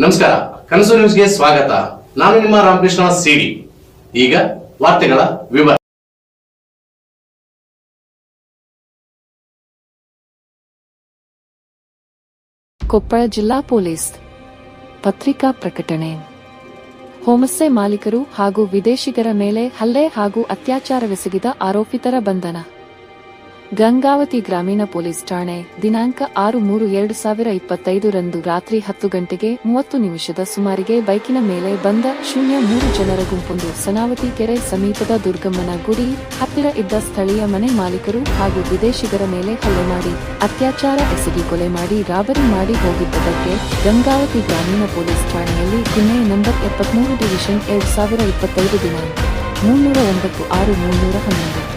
ನಮಸ್ಕಾರ, ಕನಸು ನ್ಯೂಸ್ಗೆ ಸ್ವಾಗತ. ನಾನು ನಿಮ್ಮ ರಾಮಕೃಷ್ಣ ಸಿಡಿ. ಈಗ ವಾರ್ತೆಗಳ ವಿವರ. ಕೊಪ್ಪಳ ಜಿಲ್ಲಾ ಪೊಲೀಸ್ ಪತ್ರಿಕಾ ಪ್ರಕಟಣೆ. ಹೋಮಸ್ಸೆ ಮಾಲೀಕರು ಹಾಗೂ ವಿದೇಶಿಗರ ಮೇಲೆ ಹಲ್ಲೆ ಹಾಗೂ ಅತ್ಯಾಚಾರವೆಸಗಿದ ಆರೋಪಿತರ ಬಂಧನ. ಗಂಗಾವತಿ ಗ್ರಾಮೀಣ ಪೊಲೀಸ್ ಠಾಣೆ, ದಿನಾಂಕ ಆರು ಮೂರು ಎರಡು ಸಾವಿರ ಇಪ್ಪತ್ತೈದರಂದು ರಾತ್ರಿ ಹತ್ತು ಗಂಟೆಗೆ ಮೂವತ್ತು ನಿಮಿಷದ ಸುಮಾರಿಗೆ ಬೈಕಿನ ಮೇಲೆ ಬಂದ ಶೂನ್ಯ ಮೂರು ಜನರ ಗುಂಪೊಂದು ಸನಾವತಿ ಕೆರೆ ಸಮೀಪದ ದುರ್ಗಮ್ಮನ ಗುಡಿ ಹತ್ತಿರ ಇದ್ದ ಸ್ಥಳೀಯ ಮನೆ ಮಾಲೀಕರು ಹಾಗೂ ವಿದೇಶಿಗರ ಮೇಲೆ ಹಲ್ಲೆ ಮಾಡಿ, ಅತ್ಯಾಚಾರ ಎಸಗಿ ಕೊಲೆ ಮಾಡಿ, ರಾಬರಿ ಮಾಡಿ ಹೋಗಿದ್ದದಕ್ಕೆ ಗಂಗಾವತಿ ಗ್ರಾಮೀಣ ಪೊಲೀಸ್ ಠಾಣೆಯಲ್ಲಿ ಗುನ್ನೆ ನಂಬರ್ ಎಪ್ಪತ್ಮೂರು ಡಿವಿಷನ್ ಎರಡು ಸಾವಿರ ಇಪ್ಪತ್ತೈದು ದಿನಾಂಕ, ಮುನ್ನೂರ ಒಂಬತ್ತು ಆರು ಮುನ್ನೂರ ಹನ್ನೊಂದು.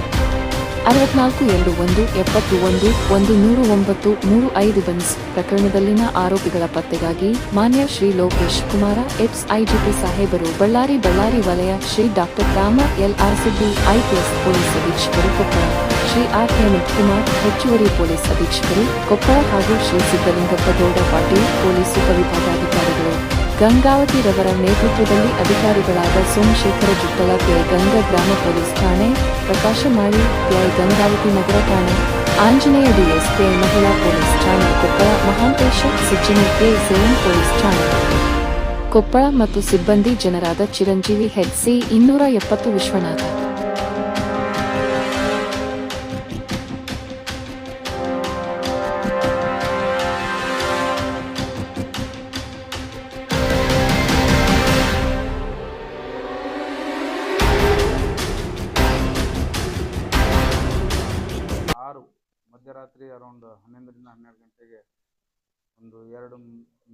ಅರವತ್ನಾಲ್ಕು ಎರಡು ಒಂದು, ಎಪ್ಪತ್ತು ಒಂದು ಒಂದು ನೂರು ಒಂಬತ್ತು, ಮೂರು ಐದು ಬನ್ಸ್. ಪ್ರಕರಣದಲ್ಲಿನ ಆರೋಪಿಗಳ ಪತ್ತೆಗಾಗಿ ಮಾನ್ಯ ಶ್ರೀ ಲೋಕೇಶ್ ಕುಮಾರ ಎಕ್ಸ್ ಐಜಿಪಿ ಸಾಹೇಬರು, ಬಳ್ಳಾರಿ ಬಳ್ಳಾರಿ ವಲಯ Shri doctor Rama L R Sibbi IPS police ಅಧೀಕ್ಷಕರು Koppal Shri R Hemant Kumar, ಹೆಚ್ಚುವರಿ ಪೊಲೀಸ್ ಅಧೀಕ್ಷಕರು ಕೊಪ್ಪಳ ಹಾಗೂ ಶ್ರೀ ಸಿದ್ದಲಿಂಗಪ್ಪ ಗೌಡ ಪಾಟೀಲ್, ಪೊಲೀಸ್ ಉಪವಿಭಾಗಾಧಿಕಾರಿಗಳು. ಗಂಗಾವತಿ ರವರ ನೇತೃತ್ವದಲ್ಲಿ ಅಧಿಕಾರಿಗಳಾದ ಸೋಮಶೇಖರ ಜುಟ್ಟಲ ಪಿ ಗಂಗ ಗ್ರಾಮ ಪೊಲೀಸ್ ಠಾಣೆ, ಪ್ರಕಾಶ ಮಾಡಿ ಪಿಐ ಗಂಗಾವತಿ ನಗರ ಠಾಣೆ, ಆಂಜನೇಯ ಡಿಎಸ್ಪಿ ಮಹಿಳಾ ಪೊಲೀಸ್ ಠಾಣೆ, Koppal Mahantesha Sijjini K. CEN police ಠಾಣೆ. ಕೊಪ್ಪಳ ಮತ್ತು ಸಿಬ್ಬಂದಿ ಜನರಾದ ಚಿರಂಜೀವಿ ಹೆಡ್ ಸಿ ಇನ್ನೂರ ಎಪ್ಪತ್ತು ವಿಶ್ವನಾಥ. ಮಧ್ಯರಾತ್ರಿ ಅರೌಂಡ್ ಹನ್ನೊಂದರಿಂದ ಹನ್ನೆರಡು ಗಂಟೆಗೆ ಒಂದು ಎರಡು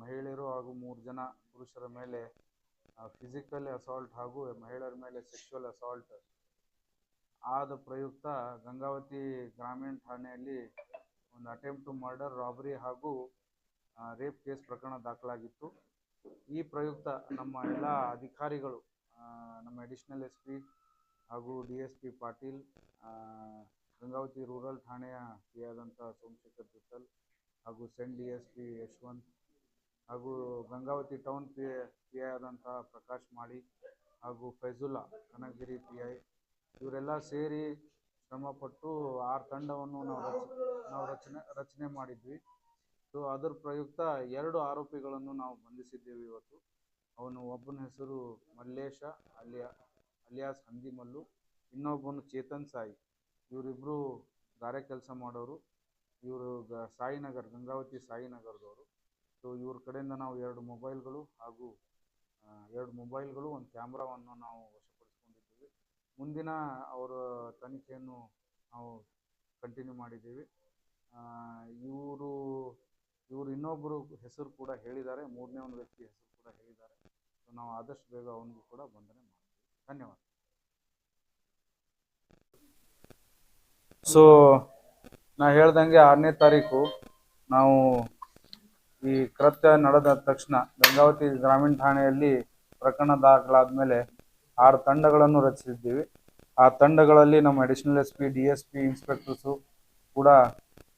ಮಹಿಳೆಯರು ಹಾಗೂ ಮೂರು ಜನ ಪುರುಷರ ಮೇಲೆ ಫಿಸಿಕಲ್ ಅಸಾಲ್ಟ್ ಹಾಗೂ ಮಹಿಳೆಯರ ಮೇಲೆ ಸೆಕ್ಷುವಲ್ ಅಸಾಲ್ಟ್ ಆದ ಪ್ರಯುಕ್ತ ಗಂಗಾವತಿ ಗ್ರಾಮೀಣ ಠಾಣೆಯಲ್ಲಿ ಒಂದು ಅಟೆಂಪ್ಟ್ ಟು ಮರ್ಡರ್ ರಾಬರಿ ಹಾಗೂ ರೇಪ್ ಕೇಸ್ ಪ್ರಕರಣ ದಾಖಲಾಗಿತ್ತು. ಈ ಪ್ರಯುಕ್ತ ನಮ್ಮ ಎಲ್ಲ ಅಧಿಕಾರಿಗಳು ನಮ್ಮ ಅಡಿಷನಲ್ ಎಸ್ ಪಿ ಹಾಗೂ D S P Patil Gangavathi rural ಠಾಣೆಯ ಪಿ ಆದಂಥ ಸೋಮಶೇಖರ್ ಜುತ್ತಲ್ ಹಾಗೂ CEN D S P Yashwant ಹಾಗೂ Gangavathi town P P I ಆದಂಥ ಪ್ರಕಾಶ್ ಮಾಳಿ ಹಾಗೂ ಫೈಜುಲ್ಲಾ ಕನಕಗಿರಿ ಪಿ ಐ ಇವರೆಲ್ಲ ಸೇರಿ ಶ್ರಮಪಟ್ಟು ಆರು ತಂಡವನ್ನು ನಾವು ರಚ, ನಾವು ರಚನೆ ರಚನೆ ಮಾಡಿದ್ವಿ. ಸೊ ಅದರ ಪ್ರಯುಕ್ತ ಎರಡು ಆರೋಪಿಗಳನ್ನು ನಾವು ಬಂಧಿಸಿದ್ದೇವೆ ಇವತ್ತು. ಅವನು ಒಬ್ಬನ ಹೆಸರು ಮಲ್ಲೇಶ, ಅಲಿಯಾ, ಅಲಿಯಾಸ್ ಹಂದಿಮಲ್ಲು, ಇನ್ನೊಬ್ಬನು ಚೇತನ್ ಸಾಯಿ. ಇವರಿಬ್ಬರು ಗಾರೆ ಕೆಲಸ ಮಾಡೋರು, ಇವರು ಗ ಸಾಯಿನಗರ್, ಗಂಗಾವತಿ ಸಾಯಿನಗರದವರು. ಸೊ ಇವ್ರ ಕಡೆಯಿಂದ ನಾವು ಎರಡು ಮೊಬೈಲ್ಗಳು ಹಾಗೂ ಎರಡು ಮೊಬೈಲ್ಗಳು, ಒಂದು ಕ್ಯಾಮ್ರಾವನ್ನು ನಾವು ವಶಪಡಿಸ್ಕೊಂಡಿದ್ದೀವಿ. ಮುಂದಿನ ಅವರ ತನಿಖೆಯನ್ನು ನಾವು ಕಂಟಿನ್ಯೂ ಮಾಡಿದ್ದೀವಿ. ಇವರು ಇವರು ಇನ್ನೊಬ್ಬರು ಹೆಸರು ಕೂಡ ಹೇಳಿದ್ದಾರೆ. ಮೂರನೇ ಒಂದು ವ್ಯಕ್ತಿ ಹೆಸರು ಕೂಡ ಹೇಳಿದ್ದಾರೆ. ಸೊ ನಾವು ಆದಷ್ಟು ಬೇಗ ಅವನಿಗೂ ಕೂಡ ಬಂಧನೆ ಮಾಡ್ತೀವಿ. ಧನ್ಯವಾದ. ಸೊ ನಾ ಹೇಳ್ದಂಗೆ ಆರನೇ ತಾರೀಕು ನಾವು ಈ ಕೃತ್ಯ ನಡೆದ ತಕ್ಷಣ ಗಂಗಾವತಿ ಗ್ರಾಮೀಣ ಠಾಣೆಯಲ್ಲಿ ಪ್ರಕರಣ ದಾಖಲಾದ ಮೇಲೆ ಆರು ತಂಡಗಳನ್ನು ರಚಿಸಿದ್ದೀವಿ. ಆ ತಂಡಗಳಲ್ಲಿ ನಮ್ಮ additional S P D S P inspectors ಕೂಡ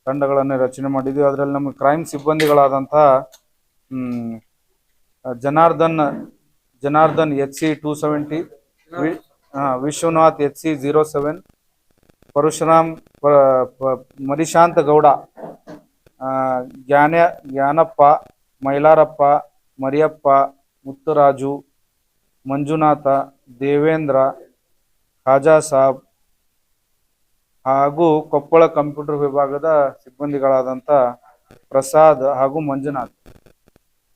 ತಂಡಗಳನ್ನು ರಚನೆ ಮಾಡಿದ್ವಿ ಅದರಲ್ಲಿ ನಮ್ಮ ಕ್ರೈಮ್ ಸಿಬ್ಬಂದಿಗಳಾದಂಥ ಹ್ಮ್, Janardhan Janardhan H C two seventy Vishwanath H C zero seven Parashuram Marishanta Gowda Jnana, Jnanappa, Mailarappa, Mariyappa, Muthuraju, Manjunatha, Devendra, Khaja Sab ಹಾಗೂ ಕೊಪ್ಪಳ ಕಂಪ್ಯೂಟರ್ ವಿಭಾಗದ ಸಿಬ್ಬಂದಿಗಳಾದಂಥ ಪ್ರಸಾದ್ ಹಾಗೂ ಮಂಜುನಾಥ್.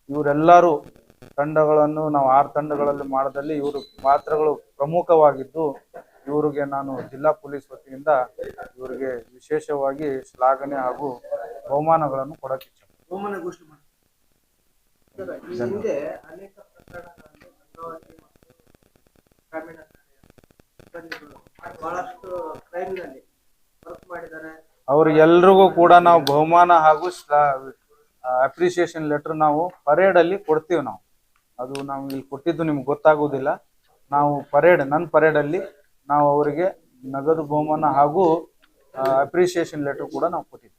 ಇವರೆಲ್ಲರೂ ತಂಡಗಳನ್ನು ನಾವು ಆರು ತಂಡಗಳಲ್ಲಿ ಮಾಡದಲ್ಲಿ ಇವರು ಪಾತ್ರಗಳು ಪ್ರಮುಖವಾಗಿದ್ದು ಇವರಿಗೆ ನಾನು ಜಿಲ್ಲಾ ಪೊಲೀಸ್ ವತಿಯಿಂದ ಇವರಿಗೆ ವಿಶೇಷವಾಗಿ ಶ್ಲಾಘನೆ ಹಾಗೂ ಬಹುಮಾನಗಳನ್ನು ಕೊಡಕ್ಕೆ ಬಹಳಷ್ಟು ಕ್ರೈಮ್ನಲ್ಲಿ ವರ್ಕ್ ಮಾಡಿದ್ದಾರೆ. ಅವ್ರಿಗೆಲ್ರಿಗೂ ಕೂಡ ನಾವು ಬಹುಮಾನ ಹಾಗೂ ಅಪ್ರಿಸಿಯೇಷನ್ ಲೆಟರ್ ನಾವು ಪರೇಡ್ ಅಲ್ಲಿ ಕೊಡ್ತೀವಿ ನಾವು. ಅದು ನಾವು ಇಲ್ಲಿ ಕೊಟ್ಟಿದ್ದು ನಿಮ್ಗೆ ಗೊತ್ತಾಗುವುದಿಲ್ಲ. ನಾವು ಪರೇಡ್ ನನ್ನ ಪರೇಡ್ ಅಲ್ಲಿ ನಾವು ಅವರಿಗೆ ನಗದು ಬಹುಮಾನ ಹಾಗೂ ಅಪ್ರಿಸಿಯೇಷನ್ ಲೆಟರ್ ಕೂಡ ನಾವು ಕೊಟ್ಟಿದ್ದೀವಿ.